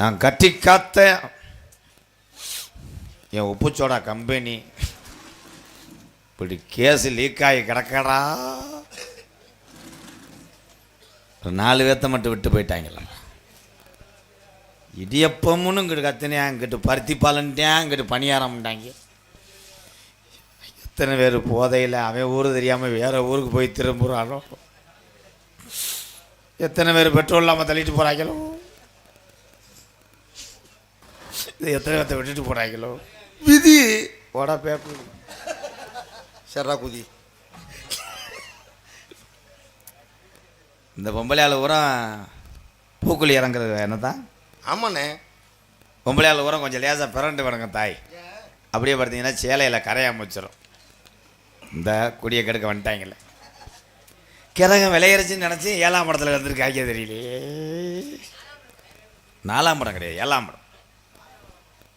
நான் கட்டி காத்த என் உப்புச்சோடா கம்பெனி. இப்படி கேஸ் லீக் ஆகி கிடக்கடா. ஒரு நாலு பேர்த்த மட்டும் விட்டு போயிட்டாங்களா இடியப்பம்னு இங்கிட்டு கத்தினேன் இங்கிட்டு பருத்தி பாலன்ட்டேன் இங்கிட்டு பணியாரம்ட்டாங்க எத்தனை பேர் போதையில் அவன் ஊர் தெரியாமல் வேறு ஊருக்கு போய் திரும்புகிறானோ எத்தனை பேர் பெட்ரோல் இல்லாமல் தள்ளிட்டு போகிறாங்களோ இது எத்தனை பேர்த்த விட்டுட்டு போகிறாங்களோ விதி. போடா பேப்பர். சரா குதி. இந்த பொம்பளையால் பூரா பூக்குழி இறங்குறது என்ன தான் ஆமாண்ணே. பொம்பளையால் பூரா கொஞ்சம் லேசாக பிறண்டு விடுங்க தாய். அப்படியே பார்த்தீங்கன்னா சேலையில் கரையாம வச்சிடும் இந்த குடியை கெடுக்க வந்துட்டாங்கல்ல கிரகம் விளையிறச்சின்னு நினச்சி ஏழாம் படத்தில் வந்திருக்காங்க தெரியலையே. நாலாம் படம் கிடையாது ஏழாம் படம்.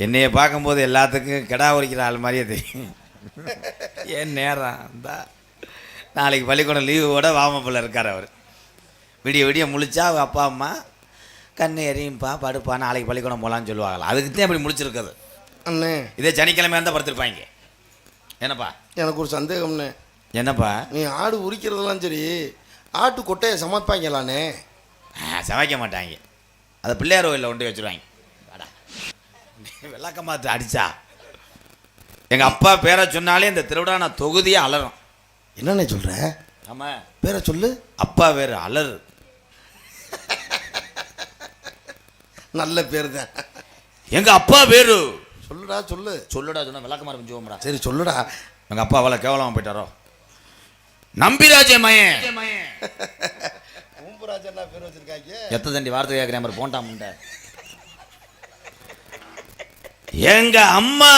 என்னைய பார்க்கும்போது எல்லாத்துக்கும் கிடா உரிக்கிற ஆள் மாதிரியே தெரியும். ஏன் நேரம்? இந்த. நாளைக்கு பள்ளிக்கூடம் லீவோட வாமப்பில் இருக்கார் அவர். விடிய விடிய முழிச்சா அவங்க அப்பா அம்மா கண்ணு எரியும்பா படுப்பா நாளைக்கு பள்ளிக்கூடம் போகலான்னு சொல்லுவாங்களா அதுக்கு தான் இப்படி முழிச்சிருக்குது அண்ணே. இதே சனிக்கிழமை இருந்தால் படுத்திருப்பாங்க. என்னப்பா? எனக்கு ஒரு சந்தேகம்ண்ணே. என்னப்பா? நீ ஆடு உரிக்கிறதெல்லாம் சரி ஆட்டு கொட்டையை சமைப்பாங்களாண்ணே சமைக்க மாட்டாங்க. அதை பிள்ளையார் கோயிலில் கொண்டு வச்சுருவாங்க. விளக்கமாத்து அடிச்சா. எங்கள் அப்பா பேரை சொன்னாலே இந்த திருவிழா தொகுதியே அலறும். என்னண்ணே சொல்ற? ஆமாம் பேரை சொல்லு. அப்பா பேர் அலறு. நல்ல பேர் தான். எங்கள் அப்பா பேரு சொல்லுடா சொல்லு. சொல்லுடா சொன்னா விளக்கமாக இருக்கும் ஜோம்டா சரி சொல்லுடா. எங்கள் அப்பா அவ்வளோ கேவலமாக போயிட்டாரோ? நம்பிராஜே மயன் பூம்பராஜன் பேர் வச்சிருக்காங்க. எத்த தண்டி வார்த்தை கேட்குற மாதிரி முண்டை. எங்க அம்மா?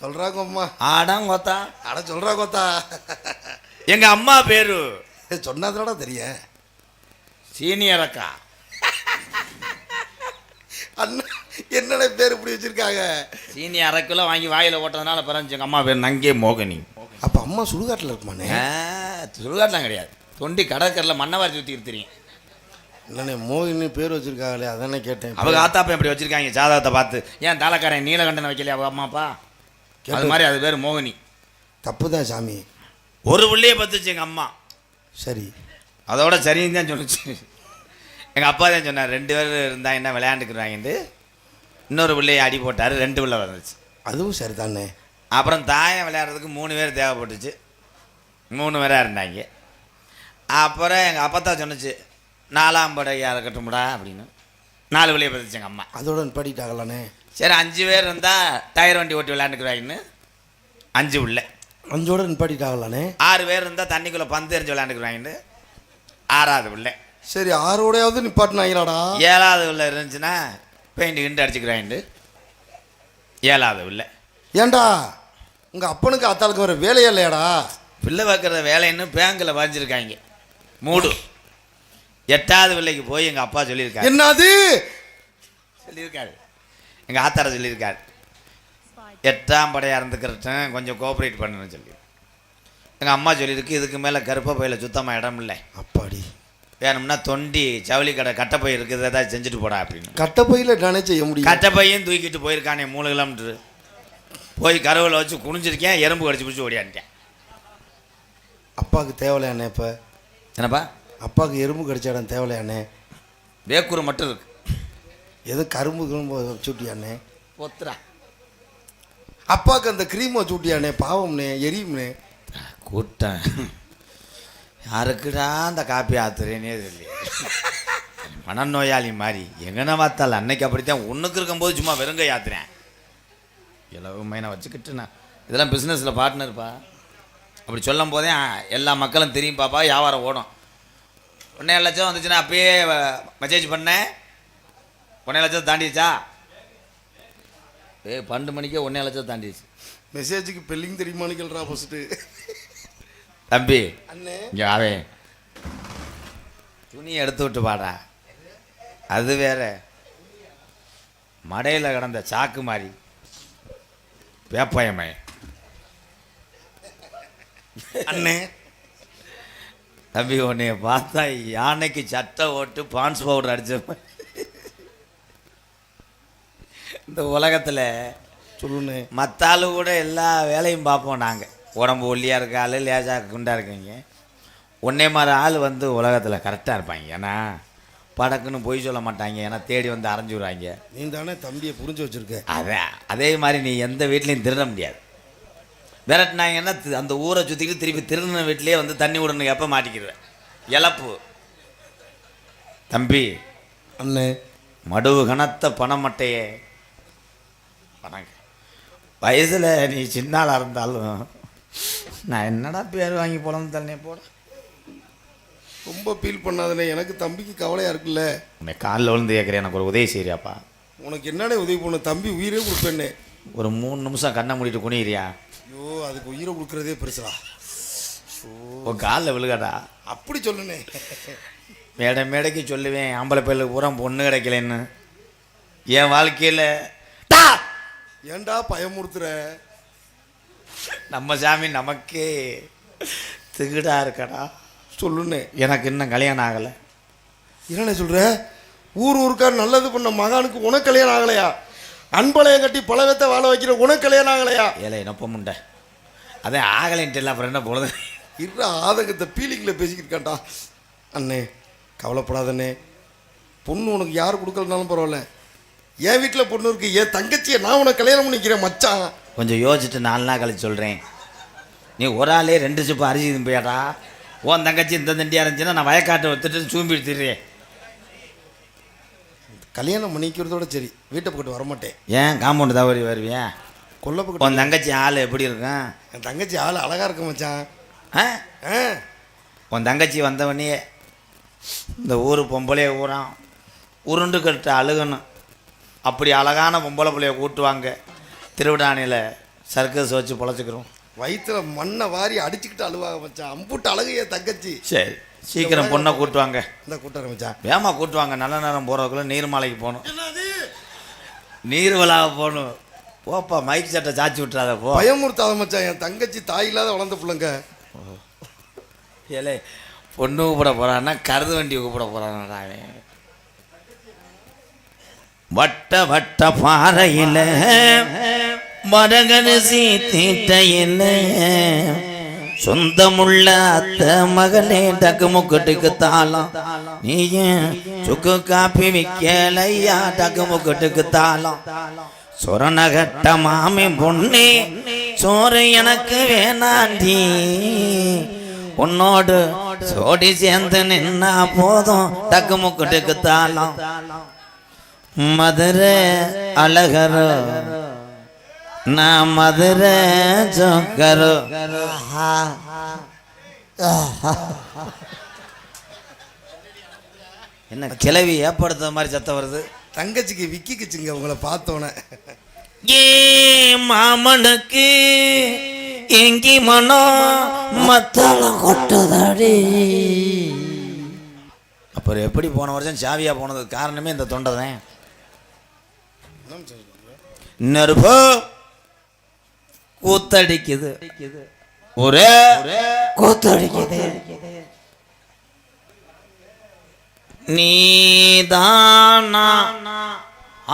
சொல்றாங்க அம்மா ஆடாங்கொத்தா அட சொல்றா கோத்தா. எங்க அம்மா பேரு? சொன்னாதானடா தெரியும். சீனியர் அக்கா. அண்ணா என்னடா பேர் இப்படி வச்சிருக்காங்க? சீனியர் அரைக்குள்ள வாங்கி வாயில ஓட்டதுனால பிறந்துச்சு எங்க அம்மா பேர் நங்கே மோகனி. அப்ப அம்மா சுடுகாட்டில் இருக்குமாண்ணே? சுடுகாட்டெலாம் கிடையாது. தொண்டி கடற்கரில் மண்ணவாரி சுற்றிக்கிட்டு தெரியும். இல்லைண்ணே மோகினி பேர் வச்சிருக்காங்களே அதானே கேட்டேன். அவங்க ஆத்தாப்பா இப்படி வச்சிருக்காங்க ஜாதகத்தை பார்த்து. ஏன் தாளக்காரன் நீலகண்டனை வைக்கலையா அவங்க அம்மா அப்பா? அது மாதிரி அது பேர் மோகினி. தப்பு தான் சாமி. ஒரு பிள்ளைய பத்துச்சு எங்கள் அம்மா. சரி. அதோட சரின்னு தான் சொல்லுச்சு. எங்கள் அப்பா தான் சொன்னார் ரெண்டு பேர் இருந்தாங்கன்னா விளையாண்டுக்குறாங்கன்ட்டு இன்னொரு பிள்ளைய அடி போட்டார் ரெண்டு பிள்ளை வந்துச்சு அதுவும் சரிதானே. அப்புறம் தாயம் விளையாடுறதுக்கு மூணு பேர் தேவைப்பட்டுச்சு. மூணு பேராக இருந்தாங்க. அப்புறம் எங்கள் அப்பா சொன்னுச்சு நாலாம் படையாக இருக்கட்டும்டா அப்படின்னு. நாலு பிள்ளைய பத்துச்சு எங்கள் அம்மா. அதோட படிட்டாங்களாண்ணே சரி அஞ்சு பேர் இருந்தால் டயர் வண்டி ஓட்டி விளையாண்டுக்குறாங்கன்னு அஞ்சு உள்ள. அஞ்சோட நிப்பாட்டிட்டாங்களாண்ணே ஆறு பேர் இருந்தால் தண்ணிக்குள்ளே பந்து எறிஞ்சு விளையாண்டுக்குறாங்கன்னு ஆறாவது உள்ள. சரி ஆரோடையாவது நிப்பாட்டினாங்களாடா. ஏழாவது உள்ள இருந்துச்சுன்னா பெயிண்ட் கிண்டு அடிச்சுக்கிறாங்கண்டு ஏழாவது உள்ள. ஏன்டா உங்க அப்பனுக்கு அத்தாளுக்கு வர வேலையே இல்லையாடா? பிள்ளை வைக்கிற வேலைன்னு பேங்கில் பதிஞ்சிருக்காங்க மூடு. எட்டாவது பிள்ளைக்கு போய் எங்கள் அப்பா சொல்லியிருக்காரு. என்னது? சொல்லியிருக்காரு. எங்கள் ஆத்தார சொல்லியிருக்காரு. எட்டாம் படையாக இருந்துக்கிறட்டும் கொஞ்சம் கோஆப்ரேட் பண்ணணும்னு சொல்லி. எங்கள் அம்மா சொல்லியிருக்கு இதுக்கு மேலே கருப்பை பையில் சுத்தமாக இடம் இல்லை. அப்பாடி. வேணும்னா தொண்டி ஜவுளி கடை கட்டப்பை இருக்குது ஏதாவது செஞ்சுட்டு போடா அப்படின்னு. கட்டப்பையில நானே செய்ய முடியும். கட்டப்பையும் தூக்கிட்டு போயிருக்கானே மூணு கிலோமீட்ரு போய் கருவில் வச்சு குனிஞ்சிருக்கேன் எறும்பு கடிச்சு பிடிச்சி ஓடியான்ட்டேன் அப்பாவுக்கு தேவலையாண்ணே இப்போ. என்னப்பா? அப்பாவுக்கு எறும்பு கடிச்ச இடம் தேவலையாண்ணே. வேக்கூர் மட்டும் இருக்கு. எது கரும்பு கிரும்பு சூட்டியாண்ணே ஒத்துறா. அப்பாவுக்கு அந்த க்ரீமை சூட்டியாண்ணே பாவம்ண்ணே எரியும்ண்ணே. கூட்டம். யாருக்குடா அந்த காப்பி ஆத்துறேனே தெரியல. மனநோயாளி மாதிரி. எங்கன பார்த்தால அன்னைக்கு அப்படித்தான். ஒன்றுக்கு இருக்கும்போது சும்மா வெறுங்க யாத்துறேன் வச்சுக்கிட்டு நான் இதெல்லாம் பிஸ்னஸில் பார்ட்னர்ப்பா அப்படி சொல்லும் போதே எல்லா மக்களும் தெரியும் பாப்பா வியாபாரம் ஓடும். ஒன்றே லட்சம் வந்துச்சுன்னா அப்பயே மெசேஜ் பண்ணேன் ஒன்றே லட்சம் தாண்டிடுச்சா? ஏய் பன்னெண்டு மணிக்கே ஒன்றே லட்சம் தாண்டிடுச்சு. மெசேஜுக்கு பெல்லிங் தெரியுமான்னு கேள்றா ஃபஸ்ட்டு தம்பி அண்ணே. இங்கே அவன் துணியை எடுத்து விட்டு பாடா அது வேற. மடையில் கிடந்த சாக்கு மாதிரி வேப்பாயமே. அண்ணே தம்பி உன்னைய பார்த்தா யானைக்கு சட்டை ஓட்டு பான்ஸ் பவுடர் மாதிரி. இந்த உலகத்தில் சொல்லுண்ணே. மற்ற ஆளு கூட எல்லா வேலையும் பார்ப்போம் நாங்கள் உடம்பு ஒல்லியாக இருக்க ஆள் லேசாக குண்டா இருக்கீங்க? ஒன்னே மாதிரி ஆள் வந்து உலகத்தில் கரெக்டாக இருப்பாங்க. ஏன்னா படக்குன்னு பொய் சொல்ல மாட்டாங்க. ஏன்னா தேடி வந்து அரைஞ்சு விடுவாங்க நீ தானே தம்பியை புரிஞ்சு வச்சிருக்க. அதே அதே மாதிரி நீ எந்த வீட்லேயும் திருட முடியாது. விரட்டினாங்கன்னா அந்த ஊரை சுற்றிக்கிட்டு திருப்பி திருடின வீட்லேயே வந்து தண்ணி விடணும் எப்போ மாட்டிக்கிடுவேன். இழப்பு. தம்பி அண்ணே. மடுவு கனத்த பணமட்டையே. வணக்கம். வயசில் நீ சின்னாளாக இருந்தாலும் நான் என்னடா பேர் வாங்கி போலன்னு தண்ணே போட. ரொம்ப ஃபீல் பண்ணாதண்ணே. எனக்கு தம்பிக்கு கவலையாக இருக்குல்ல. உன்னை காலில் விழுந்து கேட்குறேன் எனக்கு ஒரு உதவி செய்றியாப்பா. உனக்கு என்னடே உதவி பண்ண தம்பி உயிரே கொடுப்பேன்னே ஒரு மூணு நிமிஷம் கண்ணை மூடிட்டு குனிகிறியா ஐயோ அதுக்கு உயிரை கொடுக்குறதே பெருசுடா. உன் காலில் விழுகடா அப்படி சொல்லுண்ணே மேடை மேடைக்கு சொல்லுவேன் ஆம்பளை பையலுக்கு பூரா பொண்ணு கிடைக்கலன்னு. என் வாழ்க்கையில் ஏன்டா பயமுறுத்துற? நம்ம சாமி நமக்கே திகிடா இருக்கடா. சொல்லுண்ணே எனக்கு இன்னும் கல்யாணம் ஆகலை. என்னண்ணே சொல்ற? ஊர் ஊருக்கார் நல்லது பண்ண மகானுக்கு உனக்கு கல்யாணம் ஆகலையா? அன்பளையம் கட்டி பழகத்தை வாழ வைக்கிற உனக்கு கல்யாணம் ஆகலையா ஏழை நொப்ப முண்டை. அதே ஆகலைன்ட்டு இல்லை அப்புறம் என்ன பொழுது இருற ஆதங்கத்தை பீலிங்கில் பேசிக்கிட்டு அண்ணே கவலைப்படாதண்ணே. பொண்ணு உனக்கு யார் கொடுக்கலனாலும் பரவாயில்ல. என் வீட்டில் பொண்ணு இருக்கு என் தங்கச்சியை நான் உனக்கு கல்யாணம் பண்ணிக்கிறேன் மச்சான். கொஞ்சம் யோசிச்சுட்டு நாலு நாள் கழிச்சு சொல்கிறேன் நீ ஒரு ஆளே ரெண்டு சிப்பு அரிசி போயாடா உன் தங்கச்சி இந்த தண்டியாக இருந்துச்சுன்னா நான் வயக்காட்டை வித்துட்டு சூம்பி எடுத்துடுறேன் கல்யாணம் பண்ணிக்கிறதோட சரி வீட்டை பக்கத்து வரமாட்டேன். ஏன் காம்பவுண்டு தவறி வருவியா? கொல்ல பக்கத்து உன் தங்கச்சி ஆள் எப்படி இருக்கும்? என் தங்கச்சி ஆள் அழகா இருக்க மச்சான். ஆ? ஆ. உன் தங்கச்சி வந்தவனே இந்த ஊர் பொம்பளைய ஊறான். உருண்டு கட்டு அழுகணும். அப்படி அழகான பொம்பளை பிள்ளைய கூட்டுவாங்க. திருவிடானியில் சர்க்கஸ் வச்சு பொழைச்சிக்கிறோம். வயிற்றுல மண்ணை வாரி அடிச்சுக்கிட்டு அழுவாங்க மச்சான். அம்புட்டு அழகு என் தங்கச்சி. சரி. சீக்கிரம் பொண்ணை கூட்டுவாங்க. இந்த கூட்டுறேன் மச்சான் வேமா கூட்டுவாங்க. நல்ல நேரம் போகிறதுக்குள்ள நீர்மலைக்கு போகணும். நீர் விழாவை போகணும். போப்பா மைக் சட்டை சாச்சி விட்டுறாத போ. பயமுறுத்தாத மச்சான் என் தங்கச்சி தாய் இல்லாத வளர்ந்த பிள்ளைங்க. ஏலே பொண்ணு கூப்பிட போகிறான்னா கருது வண்டி கூப்பிட போகிறான்டா அவன். வட்ட வட்ட பாறையில் மரகரிசி தீட்டையில் சொந்தமுள்ள அத்த மகளே டக்கு முக்கட்டுக்கு தாளம். ஏன் சுக்கு காப்பி விக்கலையா டக்கு முக்கட்டுக்கு தாளம். சொரணகட்ட மாமி பொண்ணே சோறு எனக்கு வேணாண்டி. உன்னோடு சோடி சேர்ந்து நின்னா போதும் டக்கு முக்கட்டுக்கு தாளம். மதுரை அழகரோ நான் மதுரை ஜோக்கரோ என்ன கிளவி ஏற்படுத்த மாதிரி சத்தம் வருது? தங்கச்சிக்கு விக்கிக்குச்சுங்க உங்களை பார்த்தோன்னே. ஏ மாமனுக்கு எங்கி மனம் மத்தளம் கொட்டுதடி. அப்புறம் எப்படி போன வருஷம் சாவியா போனதுக்கு காரணமே இந்த தொண்டை தான்? நெருப்பு. கூத்தடிக்குது. ஒரே கூத்தடிக்குது. நீதானா?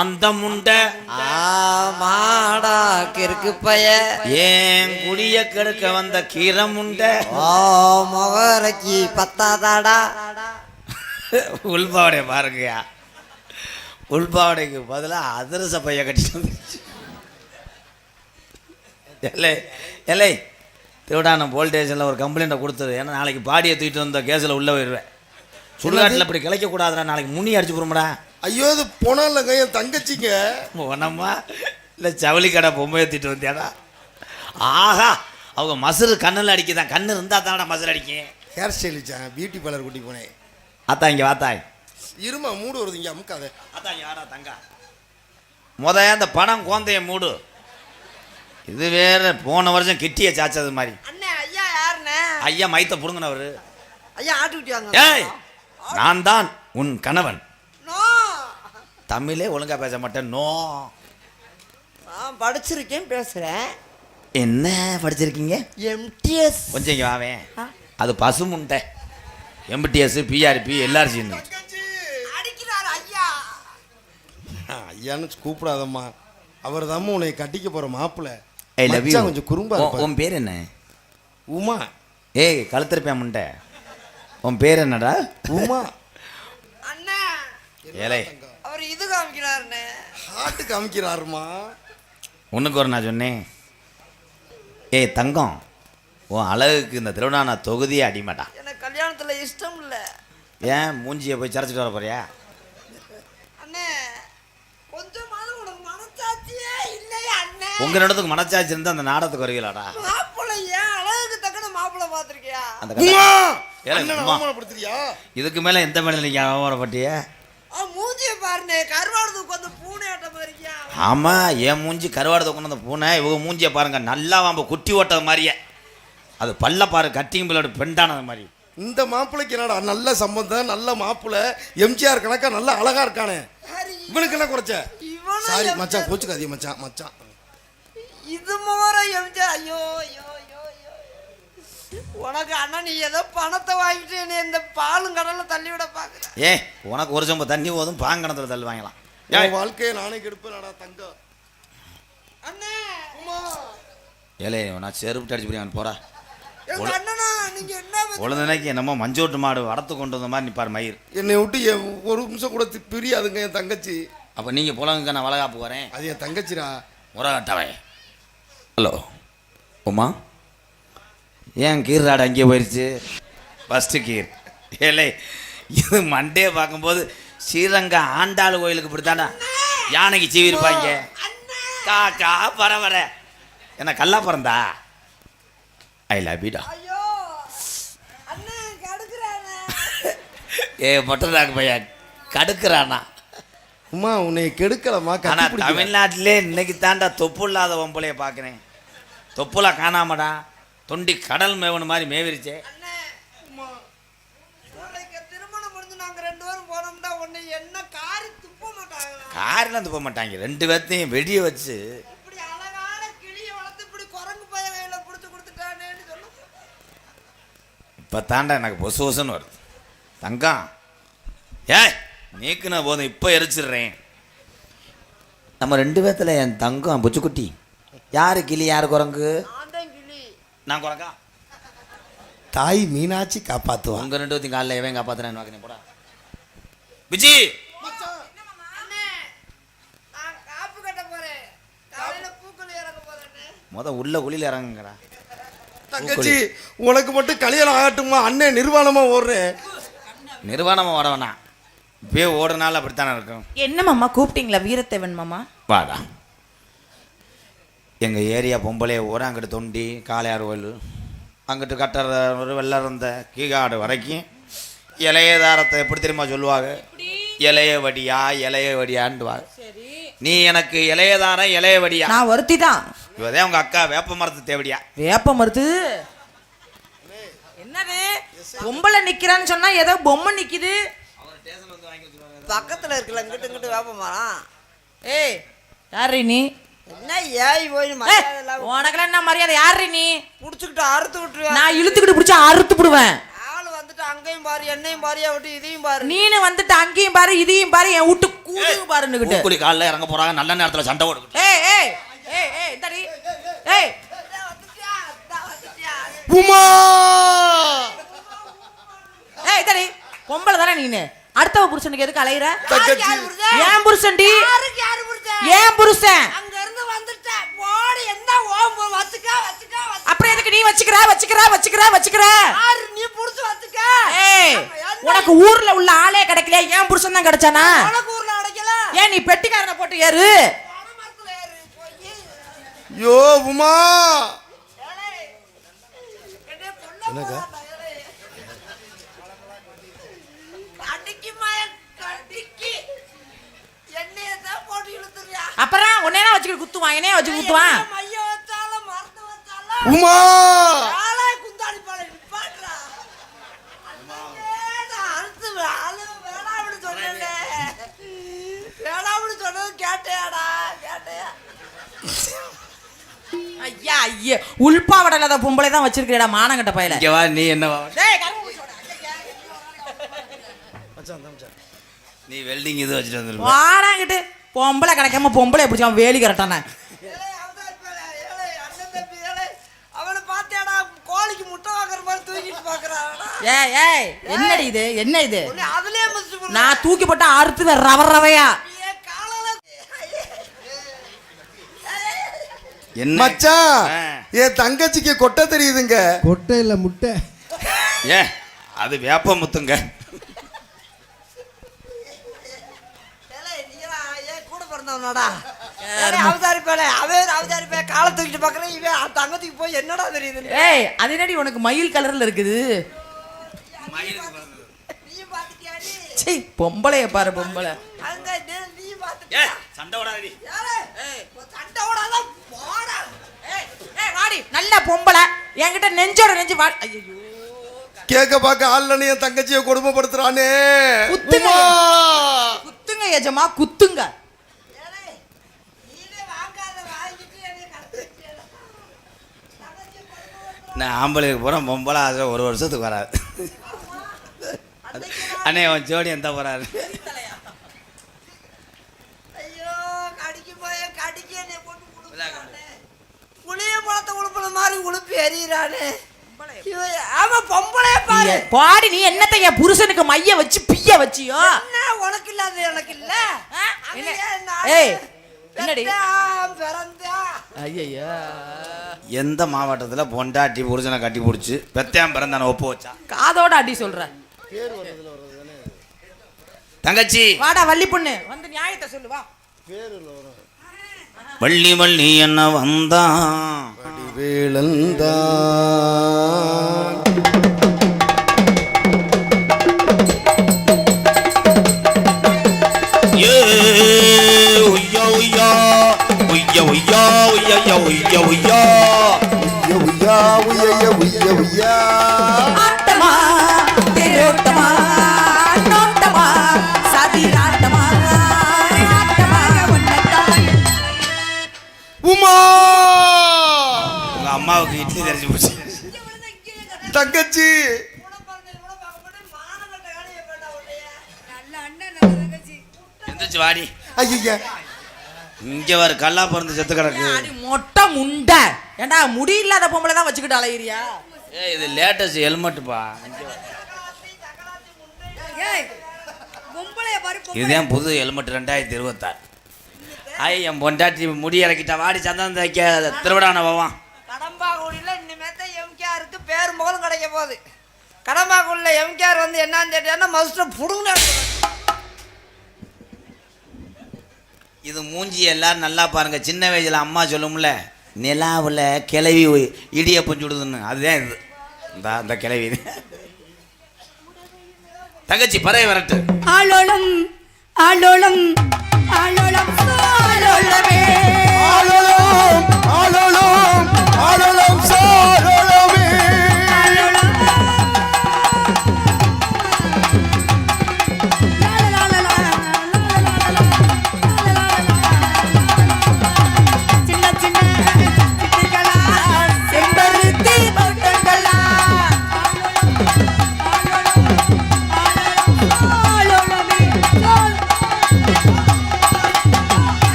அந்த முண்டை. ஆமாடா கிறுக்கு பைய. ஏன் குடிய கெடுக்க வந்த கீரை முண்டை? ஓ முகரைக்கு பத்தாதாடா. உள்பாவடை பாருங்கயா உள்பாவடைக்கு பதிலாக அதிரச பைய கட்டிட்டு வந்துருச்சு. எல்லை எல்லை திருவிடான போலீஸ் ஸ்டேஷனில் ஒரு கம்ப்ளைண்ட்டை கொடுத்தது. ஏன்னா நாளைக்கு பாடியை தூக்கிட்டு வந்த கேஸில் உள்ளே போயிடுவேன். சுடுகாட்டில் இப்படி கிளைக்கக்கூடாதுடா நாளைக்கு முனி அடிச்சு போடுமாடா ஐயோ இது போனாலங்க என் தங்கச்சிங்க. உனம்மா இல்லை ஜவுளி கடை பொம்மை ஏற்றிட்டு வந்தியாடா. ஆஹா அவங்க மசுறு கண்ணில் அடிக்குதான். கண்ணு இருந்தால் தானடா மசுறு அடிக்கும். ஹேர் ஸ்டைல் வச்சேன் பியூட்டி பார்லர் கூட்டி போனேன். அத்தா இங்கே வாத்தாய் இருமா மூடு வருது இங்கே அமுக்காத. அதான் யாரா தங்கா. முத அந்த பணம் கோந்தைய மூடு. இது வேற போன வருஷம் கிட்டிய சாச்சது மாதிரி. அண்ணே ஐயா யாருண்ணே? ஐயா மைத்த புடுங்கினவர். ஐயா ஆட்டுக்குட்டி வாங்க. ஏய் நான் தான் உன் கணவன். நோ. தமிழே ஒழுங்கா பேச மாட்டேன் நோ. நான் படிச்சிருக்கேன் பேசுறேன். என்ன படிச்சிருக்கீங்க? எம்டிஎஸ் கொஞ்சம் இங்க வாவேன் அது பசு முண்டை. எம்பிடிஎஸ் பிஆர்பி எல்ஆர்சின்னு அடிக்கிறார் ஐயா. ஐயான்னு கூப்பிடாதம்மா. அவர் தான் உன்னை கட்டிக்க போற மாப்பிள்ள. ஐ லவ் யூ கொஞ்சம் குறும்பா. உன் பேர் என்ன? உமா. ஏய் கழுத்திருப்பேன் முண்டை. உன் பேர் என்னடா? உமா. அண்ணா. ஏலே. அவர் இது காமிக்கிறாருண்ணே. ஹார்ட் காமிக்கிறாருமா? உனக்கு ஒரு நான் சொன்னேன். ஏய் தங்கம் உன் அழகுக்கு இந்த திருவண்ணாமலை தொகுதியே அடிமாட்டா எனக்கு கல்யாணத்துல இஷ்டம் இல்ல ஏன் மூஞ்சியை போய் சரைச்சிட்டு வர போறியா அண்ணே கொஞ்சமாவது உனக்கு மனசாட்சியே இல்லையா அண்ணே உங்க இடத்துக்கு மனச்சாச்சு இருந்து அந்த நாடகத்துக்கு வருவீங்களாடா? மாப்பிள்ளை ஏன் அழகுக்கு தக்கன மாப்பிள்ளை பார்த்திருக்கியா? அந்த கதை. உமா ஏலே, அண்ணனை. அவமானப்படுத்துறியா? இதுக்கு மேல எந்த மேல நீங்க அவமானப்பட்டிய? அவன் மூஞ்சிய கருவாடு உட்காந்து பூனை ஆட்டம் இருக்கியா ஆமா என் மூஞ்சி கருவாடு கொண்டு வந்த பூனை இவங்க மூஞ்சியை பாருங்க நல்லா வாம்ப குட்டி ஓட்டது மாதிரியே. அது பல்ல பாரு கட்டிங் பிள்ளோட பெண்டானது மாதிரி. இந்த மாப்பிள்ளைக்கு என்னடா நல்ல சம்பந்தம் நல்ல மாப்பிள்ளை எம்ஜிஆர் கணக்கா நல்ல அழகா இருக்கானே. இவனுக்கு என்ன குறைச்ச? இவனும் சாரி எம்ஜிஆர். மச்சான் கோச்சுக்காதீங்க மச்சான் மச்சான். இது மோர எம்ஜிஆர் ஐயோ ஐயோ உனக்கு அண்ணன் நீ ஏதோ பணத்தை வாங்கிட்டு என்னை இந்த பாலும் கடல்ல தள்ளி விட பாக்குற ஏ உனக்கு ஒரு சொம்ப தண்ணி போதும் பாங்கணத்துல தள்ளு வாங்கலாம். என் வாழ்க்கையை நானே கெடுப்பேன்டா தங்கம் அண்ணே. ஏலே நான் செருப்பு அடிச்சு போய் போறா. உழந்தனைக்கு என்னமோ மஞ்சோட்டு மாடு வடத்து கொண்டு வந்த மாதிரி நிப்பார் மயிர். என்னை விட்டு ஒரு நிமிஷம் கூட பிரியாதுங்க என் தங்கச்சி. அப்போ நீங்கள் புலங்க நான் வளகாப்பு வரேன். அது என் தங்கச்சிடா. உரகட்டவை ஹலோ உமா? ஏன் கீர் ராடு அங்கேயே போயிடுச்சு ஃபஸ்ட்டு கீர். ஏலே இது மண்டே பார்க்கும்போது ஸ்ரீரங்க ஆண்டாள் கோயிலுக்கு இப்படித்தாண்டா யானைக்கு சீவிருப்பாங்க காக்கா பரவர. என்ன கல்லா பிறந்தா? ஐ லவ் யூடா ஏ மொட்டராக்கு பையன் கடுக்குறானா? உமா உன்னை கெடுக்கலமா ஆனா. தமிழ்நாட்டிலே இன்னைக்கு தாண்டா தொப்பு இல்லாத பொம்பளைய பார்க்குறேன். தொப்புல காணாமடா. தொண்டி கடல் மேவன மாதிரி மேவிருச்சே. அண்ணே நாளைக்கு திருமணம் முடிஞ்சு நாங்க ரெண்டு பேரும் போனோம்னா உன்னை என்ன காரி துப்ப மாட்டாங்களா? காரில் வந்து போக மாட்டாங்க. ரெண்டு பேர்த்தையும் வெடிய வச்சு. இப்போ தாண்டா எனக்கு பொசு பொசுன்னு வருது. தங்கம். ஏய் நீக்குன போதும் இப்போ எரிச்சிடுறேன். நம்ம ரெண்டு பேர்த்துல என் தங்கம் புச்சுக்குட்டி. யாரு கிளி யாரு குரங்கு? நான் தான் கிளி. நான் குரங்கா? தாய் மீனாட்சி காப்பாத்துவான் உங்க ரெண்டு பேர்த்தையும் காலைல எவன் காப்பாத்துறேன்னு பார்க்குறேன் போடா. விஜி! அண்ணே நான் காப்பு கட்ட போறேன். காலையில பூக்கள் இறங்க போறேன்னு. முத உள்ள குழியில் இறங்குங்கடா. தங்கச்சி உனக்கு மட்டும் கல்யாணம் ஆகட்டுமா அண்ணன் நிர்வாணமா ஓடுறேன். நிர்வாணமாக வர வேணாம். இப்பயே ஓடுனாலும் அப்படித்தானே இருக்கும்? என்ன மாமா கூப்பிட்டீங்களா? வீரத்தேவன் மாமா? வாடா எங்கள் ஏரியா பொம்பளை ஊரா அங்கிட்டு தொண்டி காளையார் கோயில் அங்கிட்டு கட்டுற ஒரு வெள்ளறந்த கீகாடு வரைக்கும் இளைய தாரத்தை எப்படி தெரியுமா சொல்லுவாங்க? இளைய வடியா இளைய வடியான்டுவாங்க நீ எனக்கு இளைய தாரம் இளைய வடியா. நான் ஒருத்தி தான் இவதே உங்க அக்கா வேப்ப மரத்து தேவடியா. வேப்ப மருத்து? என்னது? பொம்பளை நிக்கிறான்னு சொன்னா ஏதோ பொம்மை நிக்குது. பக்கத்துல இருக்குல்ல இங்கிட்டு இங்கிட்டு வேப்ப மரம். ஏய் யாரு நீ? என்ன ஏய் போய் மரியாதை உனக்கெல்லாம் என்ன மரியாதை? யாரு நீ? புடிச்சுக்கிட்டு அறுத்து விட்டுருவேன். நான் இழுத்துக்கிட்டு பிடிச்சா அறுத்து விடுவேன். ஆள் வந்துட்டு அங்கேயும் பாரு என்னையும் பாரியா விட்டு இதையும் பாரு. நீனு வந்துட்டு அங்கேயும் பாரு இதையும் பாரு என் வீட்டு கூடு பாருன்னுகிட்டு கூக்குழி காலில் இறங்க போறாங்க நல்ல நேரத்தில் சண்டை போட்டுக்கிட்டு. ஏய் ஏய் ஏய் ஏய் இந்தாடி ஏய். உமா. ஏய் இந்தாடி பொம்பளை தானே நீனு. அடுத்தவ புருஷனுக்கு எதுக்கு அலையிற? புருஷன்? ஏன் புருஷன்டி? யாருக்கு யாரு புருஷன்? ஏன் புருஷன்? அங்க இருந்து வந்துட்டேன் போடு என்ன ஓம் வச்சுக்க வச்சுக்க வச்சுக்க. அப்புறம் எதுக்கு நீ வச்சுக்கிற வச்சுக்கிற வச்சுக்கிற வச்சுக்கிற? யாரு நீ புடிச்சு வச்சுக்க. ஏய்? உனக்கு ஊர்ல உள்ள ஆளே கிடைக்கலையா? ஏன் புருஷன் தான் கிடைச்சானா? உனக்கு ஊர்ல அடைக்கல. ஏன் நீ பெட்டிக்காரனை போட்டு ஏறு? பனைமரத்துல ஏறு போய். யோ உமா. ஏலே, அப்புறம் உன்னையே வச்சுக்கிட்டு குத்துவான். என்னைய வச்சு குத்துவான். உமா! ஐயா ஐயா உள்பாவடை இல்லாத பொம்பளை தான் வச்சிருக்கிறடா மானங்கட்ட பயல. இங்கே வா நீ என்ன வா. டேய் கரும்பு பூச்சோட. நீ வெல்டிங் இது வச்சுட்டு வந்துருப்ப வாடாங்கிட்டு பொம்பளை கிடைக்காம பொம்பளை எப்படி வேலி கரெக்டானே ஏய் ஏய் என்னடி இது? என்ன இது? நான் தூக்கி போட்டா அறுத்து ரவ ரவையா? என்ன? மச்சா என் தங்கச்சிக்கு கொட்டை தெரியுதுங்க. கொட்டை இல்லை முட்டை. ஏன் அது வேப்ப முத்துங்க. வரணும்டா அவதாரி பேல அவன் அவதாரி பே காலை தூக்கிட்டு பார்க்குறேன் இவன் தங்கத்துக்கு போய் என்னடா தெரியுது ஏய் அது உனக்கு மயில் கலரில் இருக்குது? சரி பொம்பளைய பாரு பொம்பளை. நல்ல பொம்பளை. என்கிட்ட நெஞ்சோட நெஞ்சு வாடி ஐயோ பார்க்க ஆள்லன்னு தங்கச்சியை கொடுமைப்படுத்துறானே. குத்துங்க. குத்துங்க எஜமா குத்துங்க. நான் ஆம்பளைக்கு போகிறேன் பொம்பளை அதில் ஒரு வருஷத்துக்கு வராது. அண்ணே அவன் ஜோடி எந்த போகிறாரு புளிய பழத்தை உழுப்புற மாதிரி உழுப்பி எறிகிறானே பாடி நீ என்னத்த புருஷனுக்கு மைய வச்சு பிய வச்சியோ? உனக்கு இல்லாத எனக்கு இல்ல. என்னடி? பிறந்தா. ஐயா எந்த மாவட்டத்தில் பொண்டாட்டி புருஷனை கட்டி பிடிச்சி பெத்தையாம் பிறந்தான ஒப்பு வச்சா? காதோட அடி சொல்ற. தங்கச்சி! வாடா வள்ளி பொண்ணு. வந்து நியாயத்தை சொல்லுவா வள்ளி வள்ளி என்ன வந்தா வேளந்தா ஏ உய்யா உய்யா. ஒய்யா உய்யா உய்யா உய்யா. எந்திரிச்சு வாடி. ஐயா இங்க வர கல்லா பிறந்து செத்து கிடக்கு. மொட்டை முண்டை. ஏண்டா முடி இல்லாத பொம்பளை தான் வச்சுக்கிட்டு அலையிறியா? ஏ இது லேட்டஸ்ட் ஹெல்மெட்டுப்பா இதுதான் புது ஹெல்மெட் ரெண்டாயிரத்தி இருபத்தாறு? ஐ என் பொண்டாட்டி முடி இறக்கிட்டா. வாடி சந்தனம் தைக்க திருவிழான போவான் இனிமேத்த எம்கேஆருக்கு பேர் முகலும் கிடைக்க போகுது. கடம்பாக்குடியில எம்கேஆர் வந்து என்னன்னு கேட்டீங்கன்னா மஸ்டர் புடுங்க இது மூஞ்சி எல்லாரும் நல்லா பாருங்க. சின்ன வயசுல அம்மா சொல்லும்ல நிலாவில் கிளவி இடியப்பம் சுடுதுன்னு அதுதான் இது. இந்த அந்த கிளவி. தங்கச்சி பறவை வரட்டு. ஆளோளம் ஆளோளம் ஆளோளமே ஆளோளம். ஆளோளம்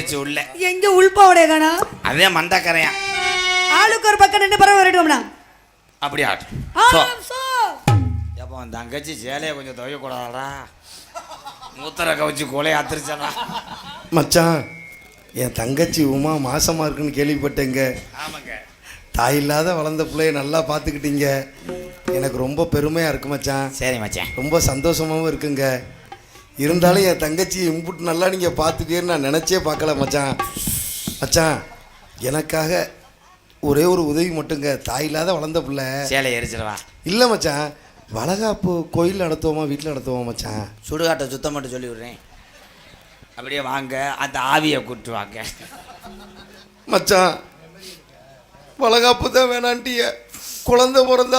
ஓடிடுச்சு உள்ள. எங்க உள்பாவுடைய காணா? அதே கரையான் ஆளுக்கு ஒரு பக்கம் ரெண்டு பறவை வரட்டும்னா? அப்படி ஆட்டும் ஆளோளம் சோ. எப்போ அந்த தங்கச்சி சேலையை கொஞ்சம் துவைக்கக்கூடாதா மூத்தரை கவிச்சு கொலையை அத்திரிச்சலாம் மச்சான் என் தங்கச்சி உமா மாசமா இருக்குன்னு கேள்விப்பட்டேங்க. ஆமாங்க. தாய் இல்லாத வளர்ந்த பிள்ளைய நல்லா பார்த்துக்கிட்டீங்க. எனக்கு ரொம்ப பெருமையாக இருக்கு மச்சான். சரி மச்சான். ரொம்ப சந்தோஷமாகவும் இருக்குங்க. இருந்தாலும் என் தங்கச்சி இம்புட்டு நல்லா நீங்கள் பார்த்துக்கேன்னு நான் நினச்சே பார்க்கல மச்சான். மச்சான் எனக்காக ஒரே ஒரு உதவி மட்டுங்க. தாய் இல்லாத வளர்ந்த பிள்ளை. சேலையை எரிச்சிடவா இல்லை மச்சான். வளகாப்பு கோயில் நடத்துவோமா வீட்டில் நடத்துவோமா மச்சான்? சுடுகாட்டை சுத்தம் மட்டும் சொல்லி விடுறேன். அப்படியே வாங்க அந்த ஆவியை கூட்டு வாங்க. மச்சான் வளகாப்பு தான் வேணான்ட்டிய. குழந்தை பிறந்தா